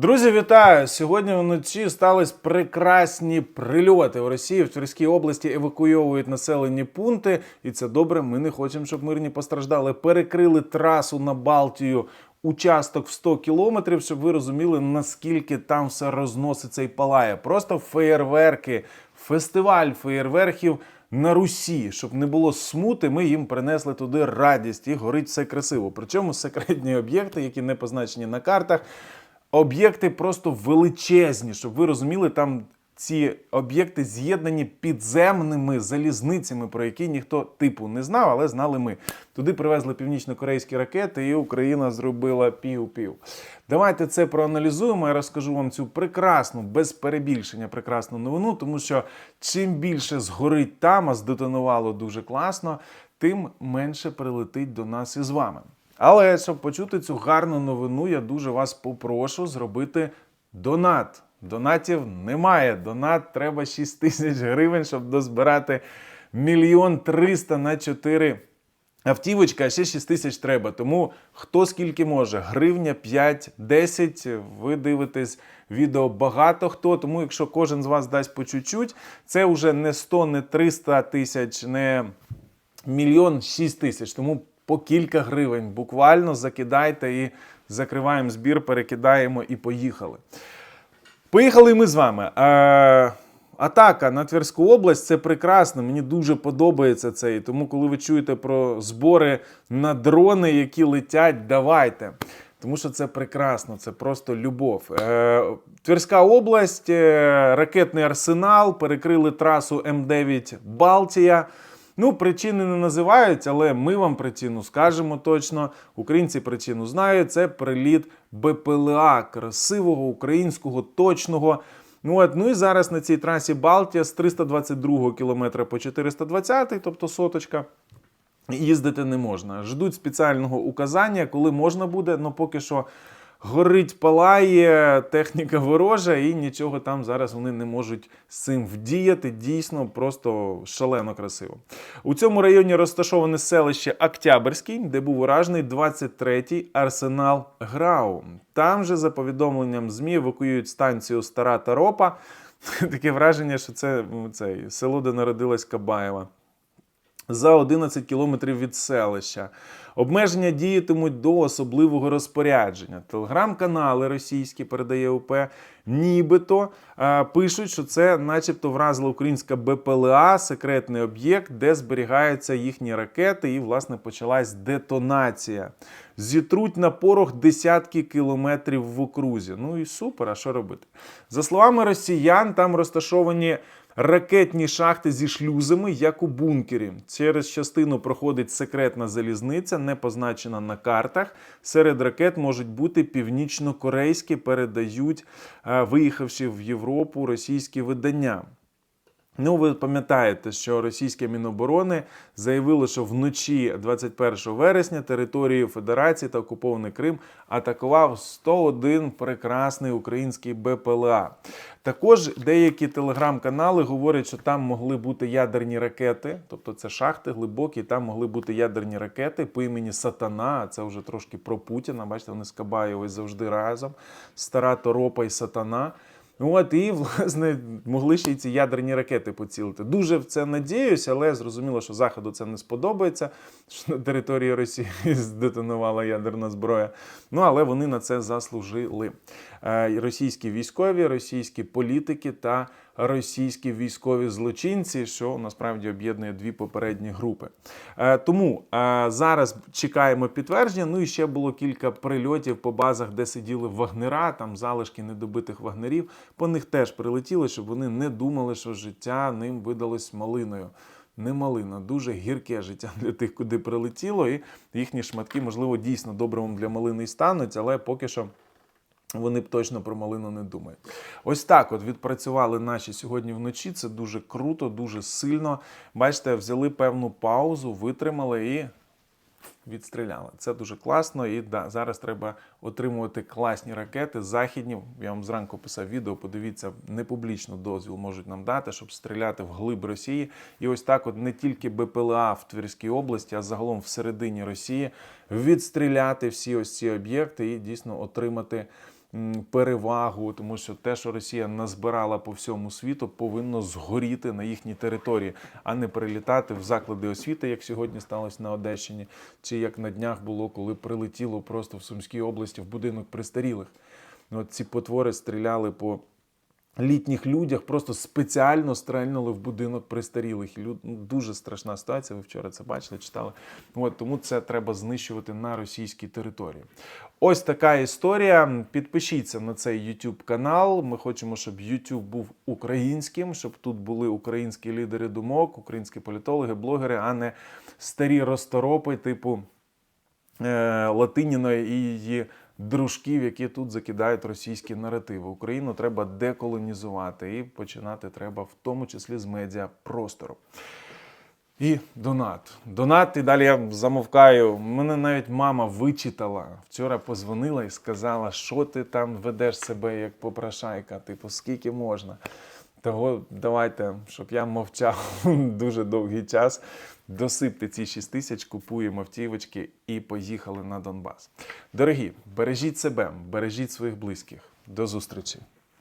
Друзі, вітаю! Сьогодні вночі стались прекрасні прильоти. В Росії в Тверській області евакуйовують населені пункти, і це добре. Ми не хочемо, щоб мирні постраждали. Перекрили трасу на Балтію. Участок в 100 кілометрів, щоб ви розуміли, наскільки там все розноситься і палає. Просто феєрверки, фестиваль феєрверків на Русі, щоб не було смути, ми їм принесли туди радість і горить все красиво. Причому секретні об'єкти, які не позначені на картах, об'єкти просто величезні, щоб ви розуміли, там ці об'єкти з'єднані підземними залізницями, про які ніхто типу не знав, але знали ми. Туди привезли північно-корейські ракети, і Україна зробила пів-пів. Давайте це проаналізуємо. Я розкажу вам цю прекрасну, без перебільшення прекрасну новину, тому що чим більше згорить там, а здетонувало дуже класно, тим менше прилетить до нас із вами. Але щоб почути цю гарну новину, я дуже вас попрошу зробити донат. Донатів немає. Донат треба 6 тисяч гривень, щоб дозбирати мільйон триста на 4 автівочка, а ще 6 тисяч треба. Тому хто скільки може, гривня 5, 10, ви дивитесь відео багато хто. Тому якщо кожен з вас дасть по чуть-чуть, це вже не 100, не 300 тисяч, не мільйон 6 тисяч. Тому по кілька гривень буквально закидайте і закриваємо збір, перекидаємо і поїхали. Поїхали ми з вами. Е, атака на Тверську область це прекрасно. Мені дуже подобається це. І тому, коли ви чуєте про збори на дрони, які летять, давайте. Тому що це прекрасно, це просто любов. Е, Тверська область, е, ракетний арсенал, перекрили трасу М9 Балтія. Ну, причини не називають, але ми вам причину скажемо точно. Українці причину знають. Це приліт БПЛА красивого, українського, точного. Ну, от, ну і зараз на цій трасі Балтія з 322 кілометра по 420, тобто соточка. Їздити не можна. Ждуть спеціального указання, коли можна буде, але поки що горить, палає, техніка ворожа, і нічого там зараз вони не можуть з цим вдіяти. Дійсно, просто шалено красиво. У цьому районі розташоване селище Октябрьський, де був уражений 23-й арсенал ГРАУ. Там же, за повідомленням ЗМІ, евакуюють станцію Стара Таропа. Таке враження, що це м, цей, село, де народилась Кабаєва за 11 кілометрів від селища. Обмеження діятимуть до особливого розпорядження. Телеграм-канали російські передає УП, нібито пишуть, що це, начебто, вразила українська БПЛА, секретний об'єкт, де зберігаються їхні ракети, і, власне, почалась детонація. Зітруть на порох десятки кілометрів в окрузі. Ну і супер, а що робити? За словами росіян, там розташовані ракетні шахти зі шлюзами, як у бункері. Через частину проходить секретна залізниця, не позначена на картах. Серед ракет можуть бути північно-корейські, передають, е, виїхавши в Європу російські видання. Ну, ви пам'ятаєте, що російське Міноборони заявило, що вночі 21 вересня територію Федерації та окупований Крим атакував 101 прекрасний український БПЛА. Також деякі телеграм-канали говорять, що там могли бути ядерні ракети, тобто це шахти глибокі, там могли бути ядерні ракети по імені Сатана. Це вже трошки про Путіна. Бачите, вони з Кабаєвою завжди разом. Стара Торопа і Сатана. Ну от і власне могли ще й ці ядерні ракети поцілити. Дуже в це надіюсь, але зрозуміло, що заходу це не сподобається. Що на території Росії здетонувала ядерна зброя. Ну але вони на це заслужили. Е, Російські військові, російські політики та російські військові злочинці, що насправді об'єднує дві попередні групи. Е, Тому е, зараз чекаємо підтвердження. Ну і ще було кілька прильотів по базах, де сиділи вагнера, там залишки недобитих вагнерів. По них теж прилетіло, щоб вони не думали, що життя ним видалось малиною. Не малина, дуже гірке життя для тих, куди прилетіло, і їхні шматки, можливо, дійсно добривом для малини й стануть, але поки що. Вони б точно про малину не думають. Ось так от відпрацювали наші сьогодні вночі. Це дуже круто, дуже сильно. Бачите, взяли певну паузу, витримали і відстріляли. Це дуже класно. І да, зараз треба отримувати класні ракети. Західні. Я вам зранку писав відео. Подивіться, непублічно дозвіл можуть нам дати, щоб стріляти в глиб Росії. І ось так, от не тільки БПЛА в Тверській області, а загалом всередині Росії відстріляти всі ось ці об'єкти і дійсно отримати перевагу, тому що те, що Росія назбирала по всьому світу, повинно згоріти на їхній території, а не прилітати в заклади освіти, як сьогодні сталося на Одещині, чи як на днях було, коли прилетіло просто в Сумській області в будинок престарілих. Ну, От ці потвори стріляли по літніх людях, просто спеціально стрельнули в будинок престарілих. Люд... ну, дуже страшна ситуація. Ви вчора це бачили, читали. От тому це треба знищувати на російській території. Ось така історія. Підпишіться на цей YouTube канал. Ми хочемо, щоб YouTube був українським, щоб тут були українські лідери думок, українські політологи, блогери, а не старі розторопи, типу е, Латиніної і її дружків, які тут закидають російські наративи. Україну треба деколонізувати і починати треба в тому числі з медіапростору. І донат. Донат, і далі я замовкаю. Мене навіть мама вичитала. Вчора позвонила і сказала, що ти там ведеш себе як попрошайка, типу, скільки можна. Того давайте, щоб я мовчав дуже довгий час. Досипте ці 6 тисяч, купуємо автівочки і поїхали на Донбас. Дорогі, бережіть себе, бережіть своїх близьких. До зустрічі!